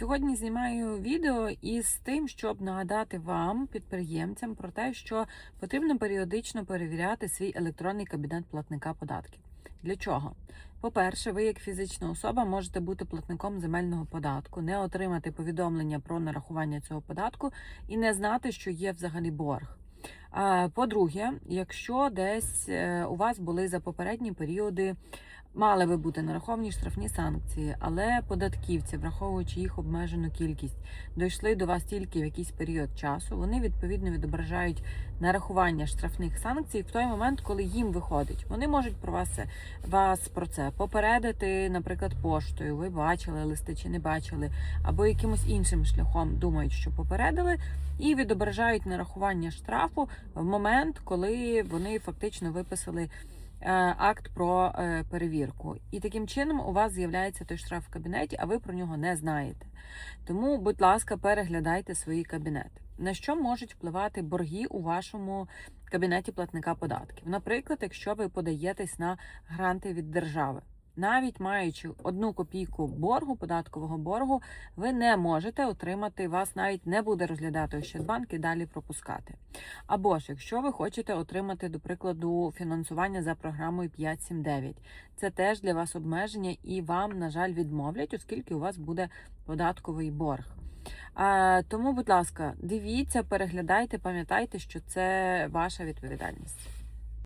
Сьогодні знімаю відео із тим, щоб нагадати вам, підприємцям, про те, що потрібно періодично перевіряти свій електронний кабінет платника податків. Для чого? По-перше, ви, як фізична особа, можете бути платником земельного податку, не отримати повідомлення про нарахування цього податку і не знати, що є взагалі борг. А, По-друге, якщо десь е, у вас були за попередні періоди, мали ви бути нараховані штрафні санкції, але податківці, враховуючи їх обмежену кількість, дійшли до вас тільки в якийсь період часу, вони відповідно відображають нарахування штрафних санкцій в той момент, коли їм виходить. Вони можуть про вас, вас про це попередити, наприклад, поштою. Ви бачили листи чи не бачили, або якимось іншим шляхом думають, що попередили, і відображають нарахування штрафу в момент, коли вони фактично виписали. е, Акт про е, перевірку, і таким чином у вас з'являється той штраф в кабінеті, а ви про нього не знаєте. Тому, будь ласка, переглядайте свої кабінети. На що можуть впливати борги у вашому кабінеті платника податків? Наприклад, якщо ви подаєтесь на гранти від держави. Навіть маючи одну копійку боргу, податкового боргу, ви не можете отримати, вас навіть не буде розглядати Ощадбанк і далі пропускати. Або ж, якщо ви хочете отримати, до прикладу, фінансування за програмою 579, це теж для вас обмеження, і вам, на жаль, відмовлять, оскільки у вас буде податковий борг. А, тому, будь ласка, дивіться, переглядайте, пам'ятайте, що це ваша відповідальність.